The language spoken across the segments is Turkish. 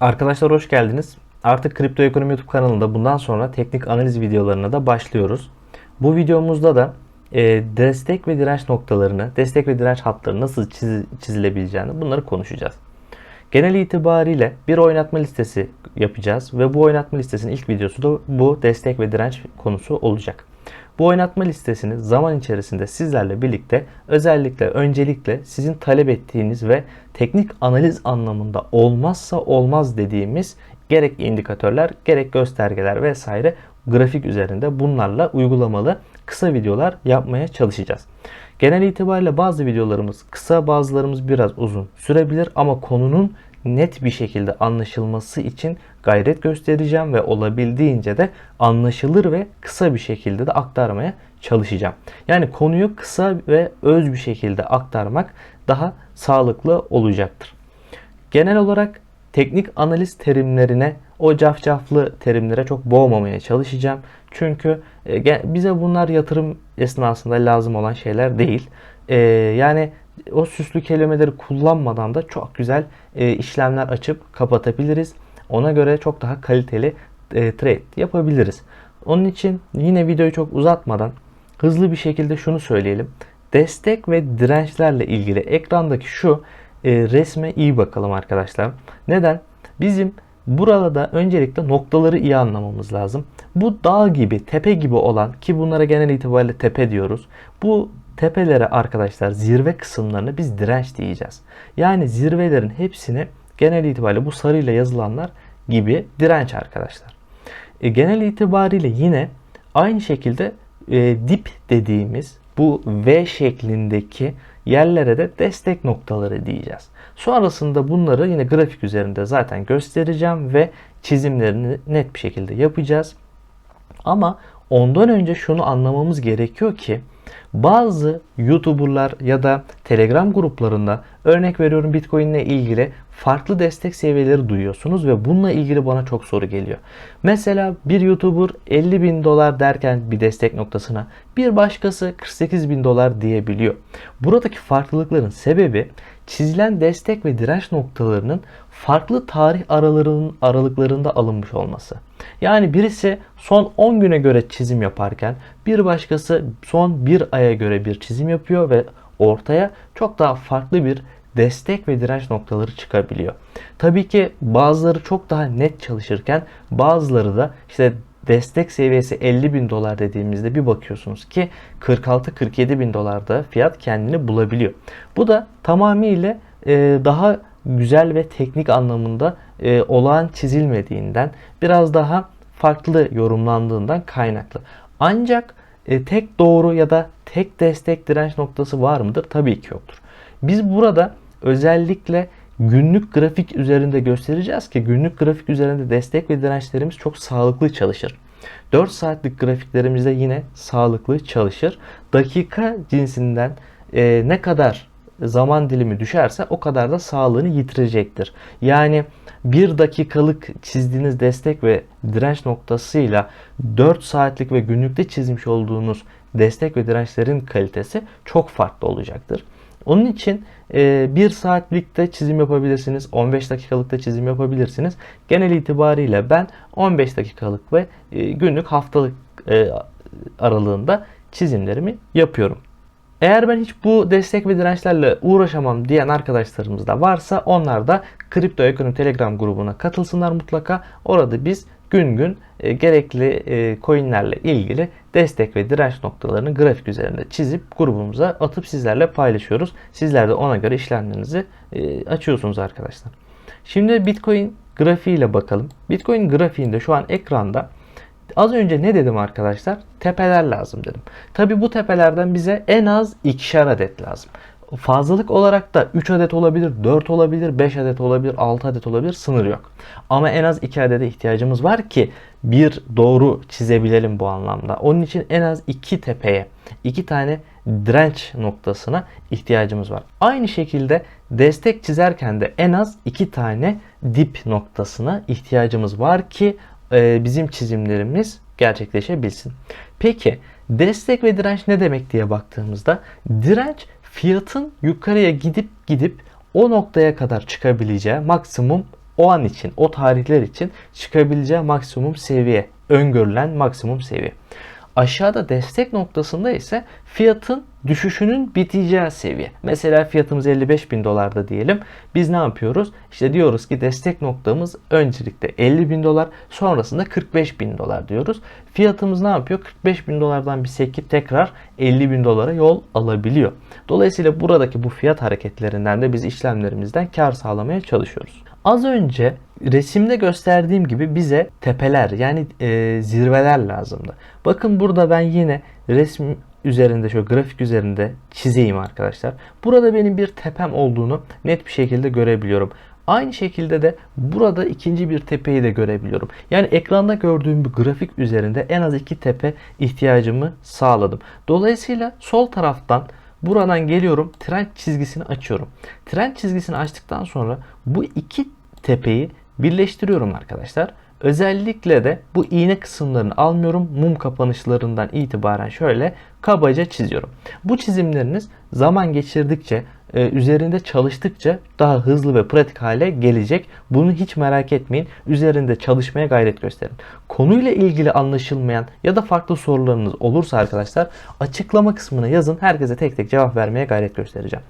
Arkadaşlar hoş geldiniz. Artık Kripto Ekonomi YouTube kanalında bundan sonra teknik analiz videolarına da başlıyoruz. Bu videomuzda da e, destek ve direnç noktalarını, destek ve direnç hatları nasıl çiz- çizilebileceğini bunları konuşacağız. Genel itibariyle bir oynatma listesi yapacağız ve bu oynatma listesinin ilk videosu da bu destek ve direnç konusu olacak. Bu oynatma listesini zaman içerisinde sizlerle birlikte özellikle öncelikle sizin talep ettiğiniz ve teknik analiz anlamında olmazsa olmaz dediğimiz gerek indikatörler gerek göstergeler vesaire grafik üzerinde bunlarla uygulamalı kısa videolar yapmaya çalışacağız. Genel itibariyle bazı videolarımız kısa bazılarımız biraz uzun sürebilir ama konunun net bir şekilde anlaşılması için gayret göstereceğim ve olabildiğince de anlaşılır ve kısa bir şekilde de aktarmaya çalışacağım. Yani konuyu kısa ve öz bir şekilde aktarmak daha sağlıklı olacaktır. Genel olarak teknik analiz terimlerine, o cafcaflı terimlere çok boğmamaya çalışacağım. Çünkü e, bize bunlar yatırım esnasında lazım olan şeyler değil. E, yani o süslü kelimeleri kullanmadan da çok güzel e, işlemler açıp kapatabiliriz. Ona göre çok daha kaliteli e, trade yapabiliriz. Onun için yine videoyu çok uzatmadan hızlı bir şekilde şunu söyleyelim. Destek ve dirençlerle ilgili ekrandaki şu e, resme iyi bakalım arkadaşlar. Neden? Bizim burada öncelikle noktaları iyi anlamamız lazım. Bu dağ gibi, tepe gibi olan ki bunlara genel itibariyle tepe diyoruz. Bu tepelere arkadaşlar zirve kısımlarını biz direnç diyeceğiz. Yani zirvelerin hepsini genel itibariyle bu sarıyla yazılanlar gibi direnç arkadaşlar. E, genel itibariyle yine aynı şekilde e, dip dediğimiz bu V şeklindeki yerlere de destek noktaları diyeceğiz. Sonrasında bunları yine grafik üzerinde zaten göstereceğim ve çizimlerini net bir şekilde yapacağız. Ama ondan önce şunu anlamamız gerekiyor ki bazı YouTuber'lar ya da Telegram gruplarında örnek veriyorum Bitcoin ile ilgili farklı destek seviyeleri duyuyorsunuz ve bununla ilgili bana çok soru geliyor. Mesela bir YouTuber 50 bin dolar derken bir destek noktasına bir başkası 48 bin dolar diyebiliyor. Buradaki farklılıkların sebebi çizilen destek ve direnç noktalarının farklı tarih aralarının aralıklarında alınmış olması. Yani birisi son 10 güne göre çizim yaparken bir başkası son bir aya göre bir çizim yapıyor ve ortaya çok daha farklı bir destek ve direnç noktaları çıkabiliyor. Tabii ki bazıları çok daha net çalışırken bazıları da işte destek seviyesi 50 bin dolar dediğimizde bir bakıyorsunuz ki 46-47 bin dolarda fiyat kendini bulabiliyor. Bu da tamamıyla daha güzel ve teknik anlamında e, olağan çizilmediğinden biraz daha farklı yorumlandığından kaynaklı. Ancak e, tek doğru ya da tek destek direnç noktası var mıdır? Tabii ki yoktur. Biz burada özellikle günlük grafik üzerinde göstereceğiz ki günlük grafik üzerinde destek ve dirençlerimiz çok sağlıklı çalışır. 4 saatlik grafiklerimizde yine sağlıklı çalışır. Dakika cinsinden e, ne kadar zaman dilimi düşerse o kadar da sağlığını yitirecektir. Yani 1 dakikalık çizdiğiniz destek ve direnç noktasıyla 4 saatlik ve günlükte çizmiş olduğunuz destek ve dirençlerin kalitesi çok farklı olacaktır. Onun için 1 saatlikte çizim yapabilirsiniz. 15 dakikalıkta çizim yapabilirsiniz. Genel itibariyle ben 15 dakikalık ve e, günlük haftalık e, aralığında çizimlerimi yapıyorum. Eğer ben hiç bu destek ve dirençlerle uğraşamam diyen arkadaşlarımız da varsa onlar da Kripto Ekonomi Telegram grubuna katılsınlar mutlaka. Orada biz gün gün e, gerekli e, coinlerle ilgili destek ve direnç noktalarını grafik üzerinde çizip grubumuza atıp sizlerle paylaşıyoruz. Sizler de ona göre işlemlerinizi e, açıyorsunuz arkadaşlar. Şimdi Bitcoin grafiğiyle bakalım. Bitcoin grafiğinde şu an ekranda Az önce ne dedim arkadaşlar? Tepeler lazım dedim. Tabi bu tepelerden bize en az ikişer adet lazım. Fazlalık olarak da 3 adet olabilir, 4 olabilir, 5 adet olabilir, 6 adet olabilir sınır yok. Ama en az 2 adete ihtiyacımız var ki bir doğru çizebilelim bu anlamda. Onun için en az 2 tepeye, 2 tane direnç noktasına ihtiyacımız var. Aynı şekilde destek çizerken de en az 2 tane dip noktasına ihtiyacımız var ki e, bizim çizimlerimiz gerçekleşebilsin. Peki destek ve direnç ne demek diye baktığımızda direnç fiyatın yukarıya gidip gidip o noktaya kadar çıkabileceği maksimum o an için, o tarihler için çıkabileceği maksimum seviye, öngörülen maksimum seviye. Aşağıda destek noktasında ise fiyatın düşüşünün biteceği seviye. Mesela fiyatımız 55 bin dolarda diyelim. Biz ne yapıyoruz? İşte diyoruz ki destek noktamız öncelikle 50 bin dolar sonrasında 45 bin dolar diyoruz. Fiyatımız ne yapıyor? 45 bin dolardan bir sekip tekrar 50 bin dolara yol alabiliyor. Dolayısıyla buradaki bu fiyat hareketlerinden de biz işlemlerimizden kar sağlamaya çalışıyoruz. Az önce resimde gösterdiğim gibi bize tepeler yani e, zirveler lazımdı. Bakın burada ben yine resim üzerinde şöyle grafik üzerinde çizeyim arkadaşlar. Burada benim bir tepem olduğunu net bir şekilde görebiliyorum. Aynı şekilde de burada ikinci bir tepeyi de görebiliyorum. Yani ekranda gördüğüm bir grafik üzerinde en az iki tepe ihtiyacımı sağladım. Dolayısıyla sol taraftan buradan geliyorum trend çizgisini açıyorum. Trend çizgisini açtıktan sonra bu iki tepeyi birleştiriyorum arkadaşlar. Özellikle de bu iğne kısımlarını almıyorum. Mum kapanışlarından itibaren şöyle kabaca çiziyorum. Bu çizimleriniz zaman geçirdikçe, e, üzerinde çalıştıkça daha hızlı ve pratik hale gelecek. Bunu hiç merak etmeyin. Üzerinde çalışmaya gayret gösterin. Konuyla ilgili anlaşılmayan ya da farklı sorularınız olursa arkadaşlar açıklama kısmına yazın. Herkese tek tek cevap vermeye gayret göstereceğim.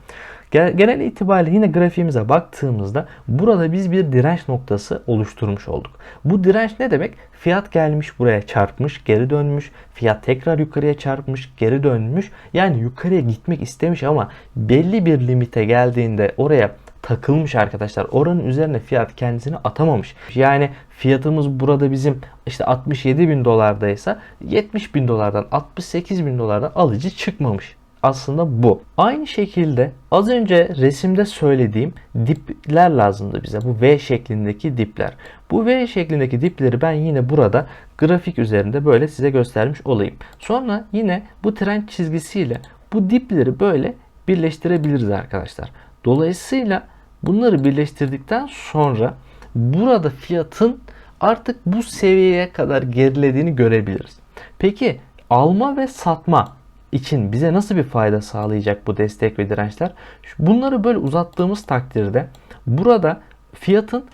Genel itibariyle yine grafiğimize baktığımızda burada biz bir direnç noktası oluşturmuş olduk. Bu direnç ne demek? Fiyat gelmiş buraya çarpmış, geri dönmüş. Fiyat tekrar yukarıya çarpmış, geri dönmüş. Yani yukarıya gitmek istemiş ama belli bir limite geldiğinde oraya takılmış arkadaşlar. Oranın üzerine fiyat kendisini atamamış. Yani fiyatımız burada bizim işte 67 bin dolardaysa 70 bin dolardan 68 bin dolardan alıcı çıkmamış aslında bu. Aynı şekilde az önce resimde söylediğim dipler lazımdı bize. Bu V şeklindeki dipler. Bu V şeklindeki dipleri ben yine burada grafik üzerinde böyle size göstermiş olayım. Sonra yine bu trend çizgisiyle bu dipleri böyle birleştirebiliriz arkadaşlar. Dolayısıyla bunları birleştirdikten sonra burada fiyatın artık bu seviyeye kadar gerilediğini görebiliriz. Peki alma ve satma için bize nasıl bir fayda sağlayacak bu destek ve dirençler? Bunları böyle uzattığımız takdirde burada fiyatın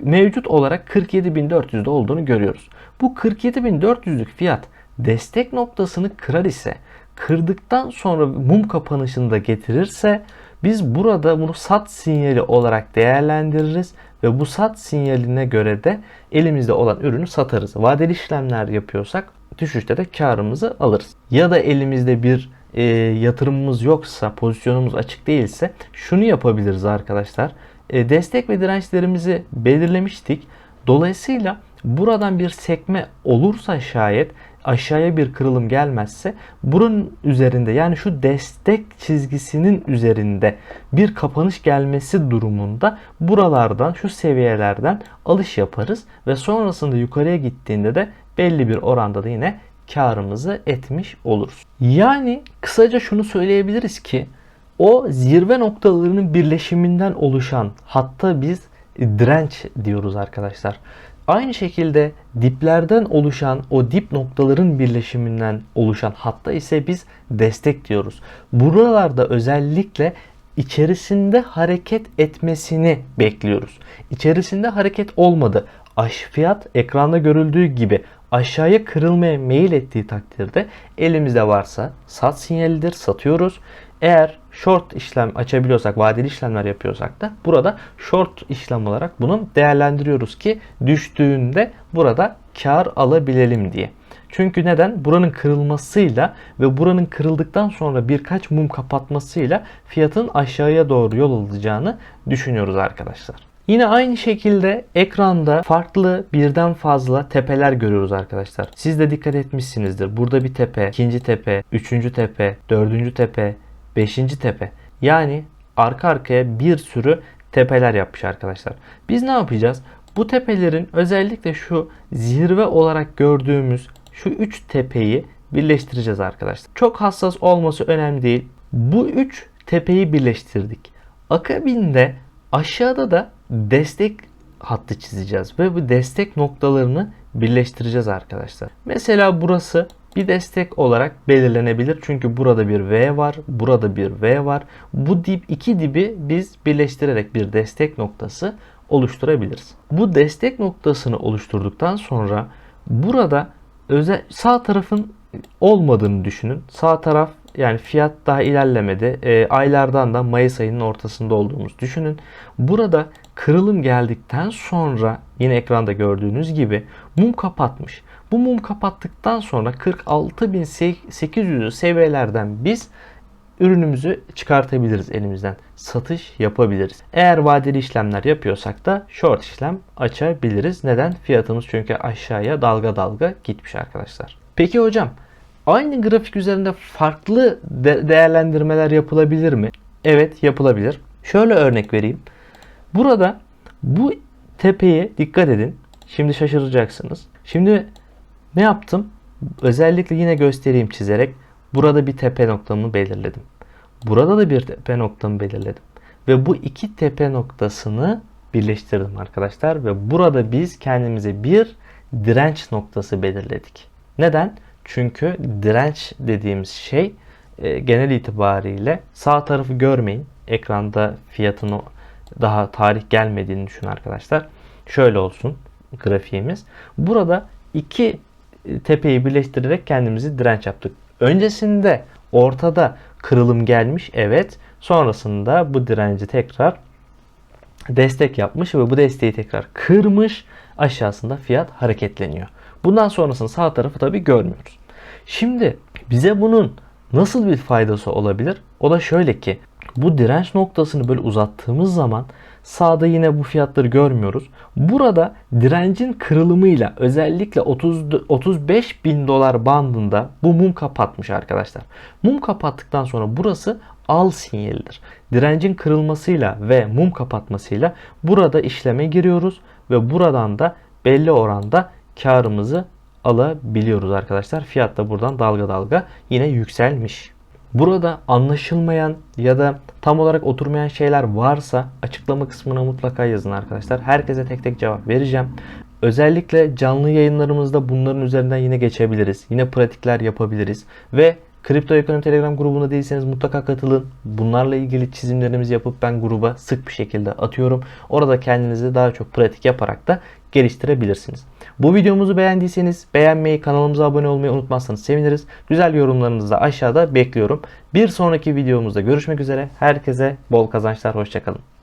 mevcut olarak 47.400'de olduğunu görüyoruz. Bu 47.400'lük fiyat destek noktasını kırar ise kırdıktan sonra mum kapanışını da getirirse biz burada bunu sat sinyali olarak değerlendiririz ve bu sat sinyaline göre de elimizde olan ürünü satarız. Vadeli işlemler yapıyorsak düşüşte de karımızı alırız. Ya da elimizde bir e, yatırımımız yoksa, pozisyonumuz açık değilse şunu yapabiliriz arkadaşlar. E, destek ve dirençlerimizi belirlemiştik. Dolayısıyla buradan bir sekme olursa şayet aşağıya bir kırılım gelmezse bunun üzerinde yani şu destek çizgisinin üzerinde bir kapanış gelmesi durumunda buralardan şu seviyelerden alış yaparız ve sonrasında yukarıya gittiğinde de belli bir oranda da yine karımızı etmiş oluruz. Yani kısaca şunu söyleyebiliriz ki o zirve noktalarının birleşiminden oluşan hatta biz direnç diyoruz arkadaşlar. Aynı şekilde diplerden oluşan o dip noktaların birleşiminden oluşan hatta ise biz destek diyoruz. Buralarda özellikle içerisinde hareket etmesini bekliyoruz. İçerisinde hareket olmadı. Aş fiyat ekranda görüldüğü gibi aşağıya kırılmaya meyil ettiği takdirde elimizde varsa sat sinyalidir satıyoruz. Eğer short işlem açabiliyorsak, vadeli işlemler yapıyorsak da burada short işlem olarak bunu değerlendiriyoruz ki düştüğünde burada kar alabilelim diye. Çünkü neden? Buranın kırılmasıyla ve buranın kırıldıktan sonra birkaç mum kapatmasıyla fiyatın aşağıya doğru yol alacağını düşünüyoruz arkadaşlar. Yine aynı şekilde ekranda farklı birden fazla tepeler görüyoruz arkadaşlar. Siz de dikkat etmişsinizdir. Burada bir tepe, ikinci tepe, üçüncü tepe, dördüncü tepe, beşinci tepe. Yani arka arkaya bir sürü tepeler yapmış arkadaşlar. Biz ne yapacağız? Bu tepelerin özellikle şu zirve olarak gördüğümüz şu üç tepeyi birleştireceğiz arkadaşlar. Çok hassas olması önemli değil. Bu üç tepeyi birleştirdik. Akabinde aşağıda da destek hattı çizeceğiz ve bu destek noktalarını birleştireceğiz arkadaşlar. Mesela burası bir destek olarak belirlenebilir. Çünkü burada bir V var, burada bir V var. Bu dip iki dibi biz birleştirerek bir destek noktası oluşturabiliriz. Bu destek noktasını oluşturduktan sonra burada özel sağ tarafın olmadığını düşünün. Sağ taraf yani fiyat daha ilerlemedi. E, aylardan da Mayıs ayının ortasında olduğumuzu düşünün. Burada kırılım geldikten sonra yine ekranda gördüğünüz gibi mum kapatmış. Bu mum kapattıktan sonra 46.800 seviyelerden biz ürünümüzü çıkartabiliriz elimizden. Satış yapabiliriz. Eğer vadeli işlemler yapıyorsak da short işlem açabiliriz. Neden? Fiyatımız çünkü aşağıya dalga dalga gitmiş arkadaşlar. Peki hocam aynı grafik üzerinde farklı de- değerlendirmeler yapılabilir mi? Evet yapılabilir. Şöyle örnek vereyim. Burada bu tepeye dikkat edin. Şimdi şaşıracaksınız. Şimdi ne yaptım? Özellikle yine göstereyim çizerek. Burada bir tepe noktamı belirledim. Burada da bir tepe noktamı belirledim. Ve bu iki tepe noktasını birleştirdim arkadaşlar. Ve burada biz kendimize bir direnç noktası belirledik. Neden? Çünkü direnç dediğimiz şey e, genel itibariyle sağ tarafı görmeyin. Ekranda fiyatın o- daha tarih gelmediğini düşün arkadaşlar. Şöyle olsun grafiğimiz. Burada iki e, tepeyi birleştirerek kendimizi direnç yaptık. Öncesinde ortada kırılım gelmiş evet. Sonrasında bu direnci tekrar destek yapmış ve bu desteği tekrar kırmış. Aşağısında fiyat hareketleniyor. Bundan sonrasını sağ tarafı tabi görmüyoruz. Şimdi bize bunun nasıl bir faydası olabilir? O da şöyle ki bu direnç noktasını böyle uzattığımız zaman sağda yine bu fiyatları görmüyoruz. Burada direncin kırılımıyla özellikle 30, 35 bin dolar bandında bu mum kapatmış arkadaşlar. Mum kapattıktan sonra burası al sinyalidir. Direncin kırılmasıyla ve mum kapatmasıyla burada işleme giriyoruz ve buradan da belli oranda karımızı alabiliyoruz arkadaşlar. Fiyat da buradan dalga dalga yine yükselmiş. Burada anlaşılmayan ya da tam olarak oturmayan şeyler varsa açıklama kısmına mutlaka yazın arkadaşlar. Herkese tek tek cevap vereceğim. Özellikle canlı yayınlarımızda bunların üzerinden yine geçebiliriz. Yine pratikler yapabiliriz. Ve Kripto Ekonomi Telegram grubuna değilseniz mutlaka katılın. Bunlarla ilgili çizimlerimizi yapıp ben gruba sık bir şekilde atıyorum. Orada kendinizi daha çok pratik yaparak da geliştirebilirsiniz. Bu videomuzu beğendiyseniz beğenmeyi, kanalımıza abone olmayı unutmazsanız seviniriz. Güzel yorumlarınızı da aşağıda bekliyorum. Bir sonraki videomuzda görüşmek üzere. Herkese bol kazançlar, hoşçakalın.